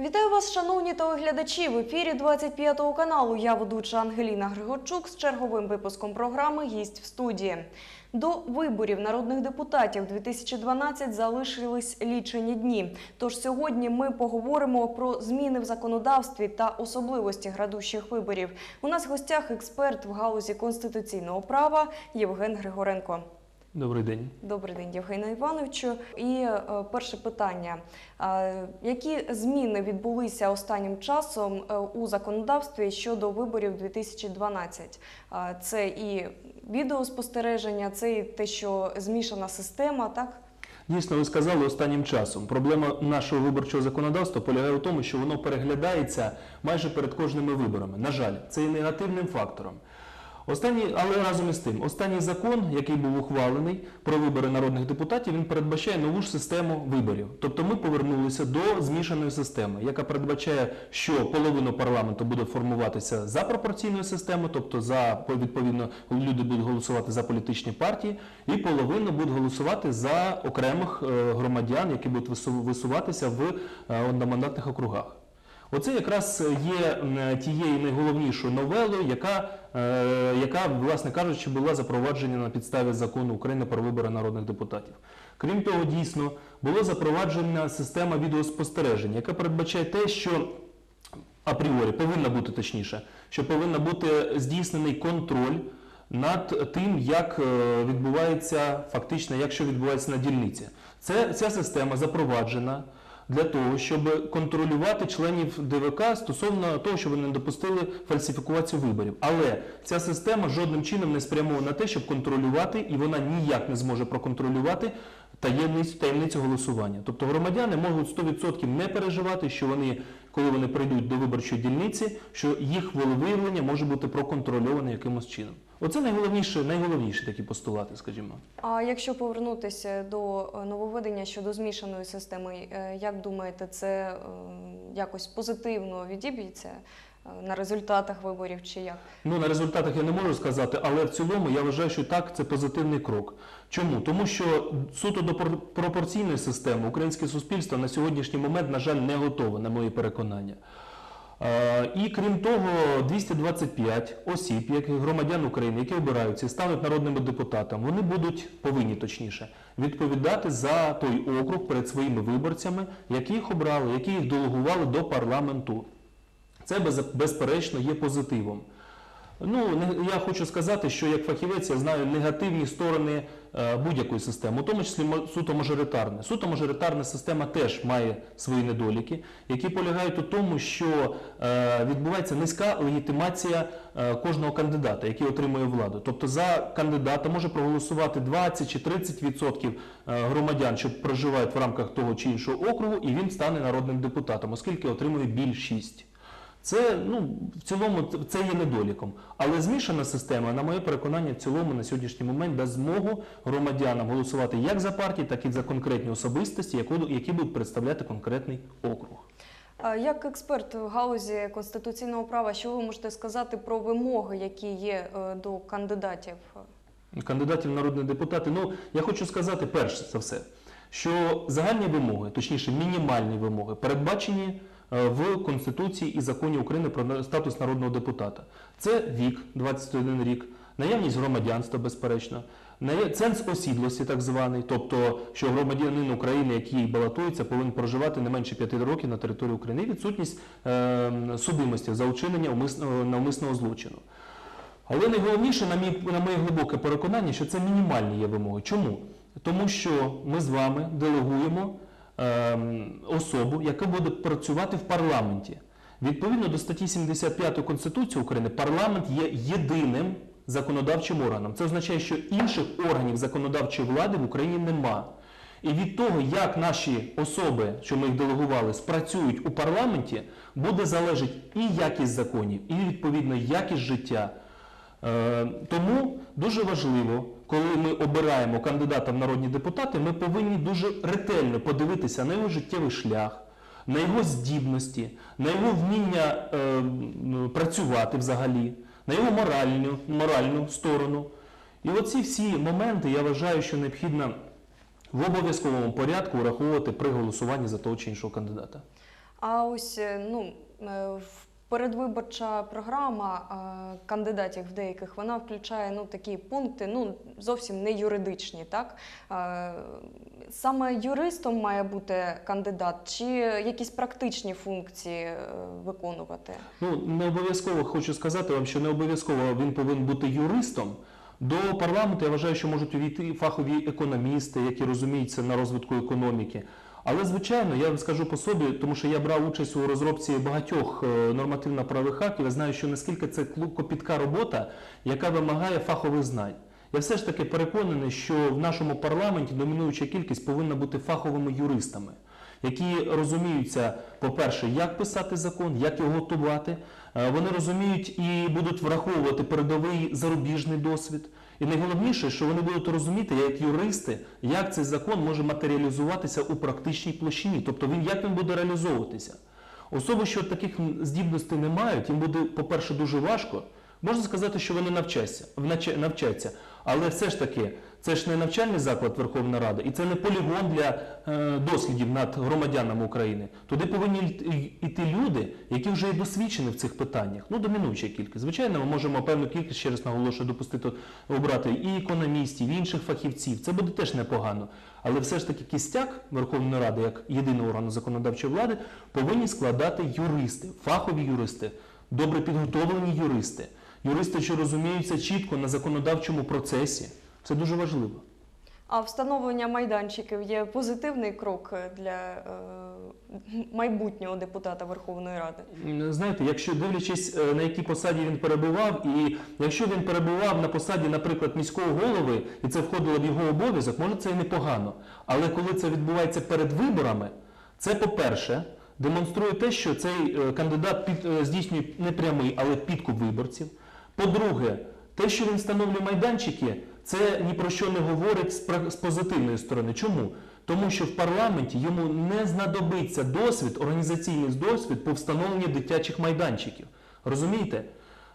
Вітаю вас, шановні телеглядачі. В ефірі 25 каналу. Я ведуча Ангеліна Григорчук з черговим випуском програми Гість в студії. До виборів народних депутатів 2012 залишились лічені дні. Тож сьогодні ми поговоримо про зміни в законодавстві та особливості градущих виборів. У нас в гостях експерт в галузі конституційного права Євген Григоренко. Добрий день. Добрий день, Євгене Івановичу. І е, перше питання: Е, які зміни відбулися останнім часом е, у законодавстві щодо виборів 2012? Е, Це і відеоспостереження, це і те, що змішана система, так? Дійсно, ви сказали останнім часом. Проблема нашого виборчого законодавства полягає у тому, що воно переглядається майже перед кожними виборами. На жаль, це є негативним фактором. Останній, але разом із тим, останній закон, який був ухвалений про вибори народних депутатів, він передбачає нову ж систему виборів. Тобто ми повернулися до змішаної системи, яка передбачає, що половину парламенту буде формуватися за пропорційною системою, тобто за відповідно люди будуть голосувати за політичні партії, і половину будуть голосувати за окремих е, громадян, які будуть вису- висуватися в е, одномандатних округах. Оце якраз є тією найголовнішою новелою, яка, е, яка, власне кажучи, була запроваджена на підставі закону України про вибори народних депутатів. Крім того, дійсно була запроваджена система відеоспостереження, яка передбачає те, що апріорі повинна бути точніше, що повинна бути здійснений контроль над тим, як е, відбувається фактично, як що відбувається на дільниці. Це ця система запроваджена для того, щоб контролювати членів ДВК стосовно того, щоб вони не допустили фальсифікацію виборів. Але ця система жодним чином не спрямована на те, щоб контролювати, і вона ніяк не зможе проконтролювати таємницю, таємницю голосування. Тобто громадяни можуть 100% не переживати, що вони, коли вони прийдуть до виборчої дільниці, що їх волевиявлення може бути проконтрольоване якимось чином. Оце найголовніше, найголовніші такі постулати, скажімо. А якщо повернутися до е, нововведення щодо змішаної системи, е, як думаєте, це е, якось позитивно відіб'ється на результатах виборів чи як? Ну на результатах я не можу сказати, але в цілому я вважаю, що так це позитивний крок. Чому? Тому що суто до пор- пропорційної системи українське суспільство на сьогоднішній момент, на жаль, не готове, на мої переконання. Е, І крім того, 225 осіб, як громадян України, які обираються і стануть народними депутатами, вони будуть повинні точніше відповідати за той округ перед своїми виборцями, які їх обрали, які їх делегували до парламенту. Це без- безперечно є позитивом. Ну, я хочу сказати, що як фахівець я знаю негативні сторони е, будь-якої системи, у тому числі суто мажоритарне. Суто мажоритарна система теж має свої недоліки, які полягають у тому, що е, відбувається низька легітимація е, кожного кандидата, який отримує владу. Тобто за кандидата може проголосувати 20 чи 30 відсотків е, громадян, що проживають в рамках того чи іншого округу, і він стане народним депутатом, оскільки отримує більшість. Це ну в цілому це є недоліком. Але змішана система, на моє переконання, в цілому на сьогоднішній момент дасть змогу громадянам голосувати як за партії, так і за конкретні особистості, які будуть представляти конкретний округ. Як експерт в галузі конституційного права, що ви можете сказати про вимоги, які є е, до кандидатів? Кандидатів в народні депутати. Ну я хочу сказати перш за все, що загальні вимоги, точніше мінімальні вимоги, передбачені в Конституції і законі України про статус народного депутата. Це вік 21 рік, наявність громадянства, безперечно, ценз осідлості, так званий, тобто, що громадянин України, який балотується, повинен проживати не менше 5 років на території України, відсутність е, судимості за вчинення умисного навмисного злочину. Але найголовніше, на, мій, на моє глибоке переконання, що це мінімальні є вимоги. Чому? Тому що ми з вами делегуємо особу, яка буде працювати в парламенті. Відповідно до статті 75 Конституції України, парламент є єдиним законодавчим органом. Це означає, що інших органів законодавчої влади в Україні нема. І від того, як наші особи, що ми їх делегували, спрацюють у парламенті, буде залежати і якість законів, і відповідно якість життя. Е, Тому дуже важливо, коли ми обираємо кандидата в народні депутати, ми повинні дуже ретельно подивитися на його життєвий шлях, на його здібності, на його вміння е, працювати взагалі, на його моральну, моральну сторону. І оці всі моменти я вважаю, що необхідно в обов'язковому порядку враховувати при голосуванні за того чи іншого кандидата. А ось е, ну, в- передвиборча програма е, кандидатів в деяких вона включає ну, такі пункти, ну зовсім не юридичні. Так? Е, Саме юристом має бути кандидат, чи якісь практичні функції е, виконувати? Ну, не обов'язково хочу сказати вам, що не обов'язково він повинен бути юристом. До парламенту я вважаю, що можуть увійти фахові економісти, які розуміються на розвитку економіки. Але, звичайно, я вам скажу по собі, тому що я брав участь у розробці багатьох е, нормативно-правових актів. Я знаю, що наскільки це копітка робота, яка вимагає фахових знань. Я все ж таки переконаний, що в нашому парламенті домінуюча кількість повинна бути фаховими юристами, які розуміються, по-перше, як писати закон, як його готувати. Е, Вони розуміють і будуть враховувати передовий зарубіжний досвід. І найголовніше, що вони будуть розуміти, як юристи, як цей закон може матеріалізуватися у практичній площині, тобто він як він буде реалізовуватися. Особи, що таких здібностей не мають, їм буде, по-перше, дуже важко. Можна сказати, що вони навчаться, навчаться. Але все ж таки, це ж не навчальний заклад Верховна Рада, і це не полігон для е, дослідів над громадянами України. Туди повинні йти люди, які вже є досвідчені в цих питаннях. Ну, домінуюча кількість. Звичайно, ми можемо певну кількість, ще раз наголошую, допустити обрати і економістів, і інших фахівців. Це буде теж непогано. Але все ж таки кістяк Верховної Ради, як єдиного органу законодавчої влади, повинні складати юристи, фахові юристи, добре підготовлені юристи, юристи, що розуміються чітко на законодавчому процесі. Це дуже важливо. А встановлення майданчиків є позитивний крок для е, майбутнього депутата Верховної Ради. Знаєте, якщо дивлячись е, на якій посаді він перебував, і якщо він перебував на посаді, наприклад, міського голови, і це входило в його обов'язок, може це і непогано. Але коли це відбувається перед виборами, це, по-перше, демонструє те, що цей е, кандидат під, е, здійснює не прямий, але підкуп виборців. По-друге, те, що він встановлює майданчики, це ні про що не говорить з, позитивної сторони. Чому? Тому що в парламенті йому не знадобиться досвід, організаційний досвід по встановленню дитячих майданчиків. Розумієте?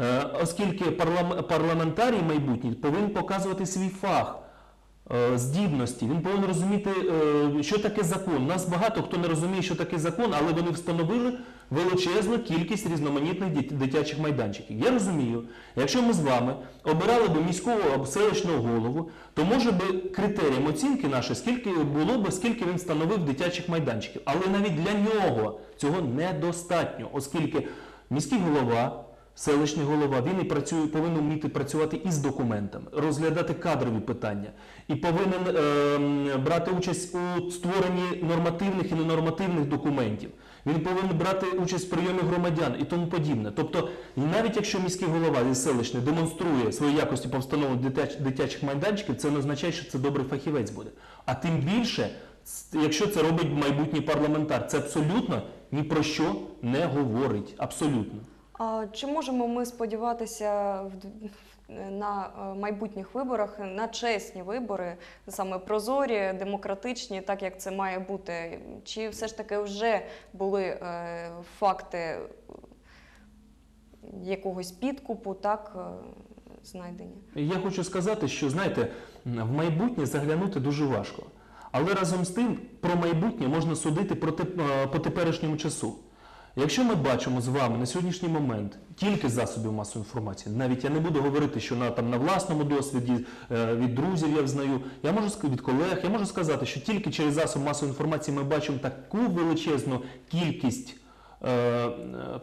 Е, оскільки парламентарій майбутній повинен показувати свій фах. Е, Здібності, він повинен розуміти, е, що таке закон. Нас багато хто не розуміє, що таке закон, але вони встановили величезну кількість різноманітних дитячих майданчиків. Я розумію, якщо ми з вами обирали б міського або селищного голову, то може би критерієм оцінки наше скільки було б, скільки він встановив дитячих майданчиків. Але навіть для нього цього недостатньо, оскільки міський голова. Селищний голова, він і працює, повинен вміти працювати із документами, розглядати кадрові питання і повинен ем, брати участь у створенні нормативних і ненормативних документів. Він повинен брати участь в прийомі громадян і тому подібне. Тобто, навіть якщо міський голова і селищний демонструє свої якості по встановленню дитяч- дитячих майданчиків, це не означає, що це добрий фахівець буде. А тим більше, якщо це робить майбутній парламентар, це абсолютно ні про що не говорить. Абсолютно. А чи можемо ми сподіватися на е, майбутніх виборах на чесні вибори, саме прозорі, демократичні, так як це має бути? Чи все ж таки вже були е, факти якогось підкупу, так е, знайдені? Я хочу сказати, що знаєте, в майбутнє заглянути дуже важко. Але разом з тим про майбутнє можна судити по теперішньому часу. Якщо ми бачимо з вами на сьогоднішній момент тільки засобів масової інформації, навіть я не буду говорити, що на, там, на власному досвіді, е, від друзів я взнаю, я можу від колег, я можу сказати, що тільки через засоб масової інформації ми бачимо таку величезну кількість е,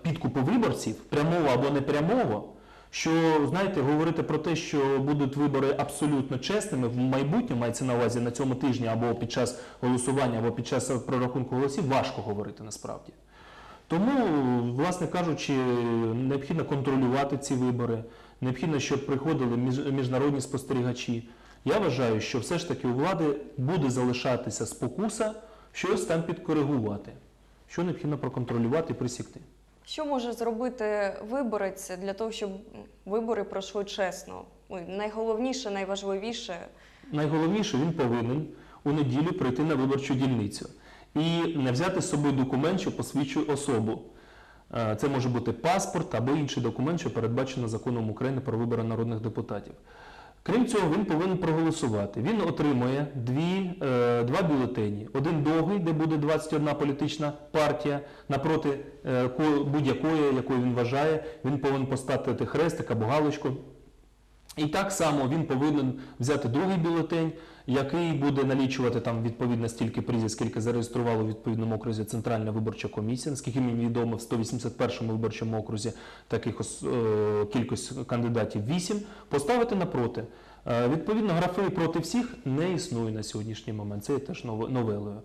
підкупу виборців, прямого або непрямого, що знаєте, говорити про те, що будуть вибори абсолютно чесними в майбутньому, мається на увазі на цьому тижні або під час голосування, або під час прорахунку голосів, важко говорити насправді. Тому, власне кажучи, необхідно контролювати ці вибори, необхідно, щоб приходили між- міжнародні спостерігачі. Я вважаю, що все ж таки у влади буде залишатися спокуса щось там підкоригувати, що необхідно проконтролювати і присікти. Що може зробити виборець для того, щоб вибори пройшли чесно? Найголовніше, найважливіше Найголовніше, він повинен у неділю прийти на виборчу дільницю і не взяти з собою документ, що посвідчує особу. Е, Це може бути паспорт або інший документ, що передбачено законом України про вибори народних депутатів. Крім цього, він повинен проголосувати. Він отримує дві, е, два бюлетені. Один довгий, де буде 21 політична партія, напроти е, ко- будь-якої, якої він вважає, він повинен поставити хрестик або галочку. І так само він повинен взяти другий бюлетень, який буде налічувати там відповідно стільки прізвищ, скільки зареєструвало в відповідному окрузі Центральна виборча комісія. Наскільки мені відомо, в 181-му виборчому окрузі таких е, кількість кандидатів 8, поставити напроти. Е, Відповідно, графи проти всіх не існує на сьогоднішній момент. Це є теж нове- новелою.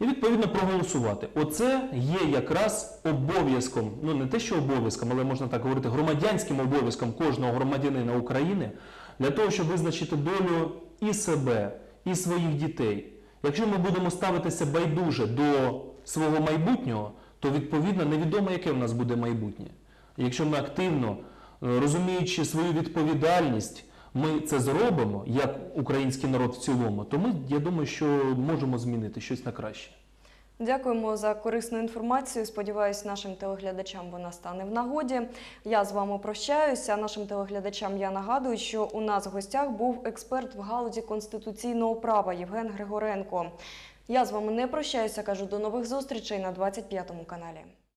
І відповідно проголосувати. Оце є якраз обов'язком, ну не те, що обов'язком, але можна так говорити, громадянським обов'язком кожного громадянина України для того, щоб визначити долю і себе, і своїх дітей. Якщо ми будемо ставитися байдуже до свого майбутнього, то відповідно невідомо, яке в нас буде майбутнє. Якщо ми активно, е, розуміючи свою відповідальність, ми це зробимо як український народ в цілому, то ми, я думаю, що можемо змінити щось на краще. Дякуємо за корисну інформацію. Сподіваюсь, нашим телеглядачам вона стане в нагоді. Я з вами прощаюся. Нашим телеглядачам я нагадую, що у нас в гостях був експерт в галузі конституційного права Євген Григоренко. Я з вами не прощаюся. Кажу до нових зустрічей на 25 каналі.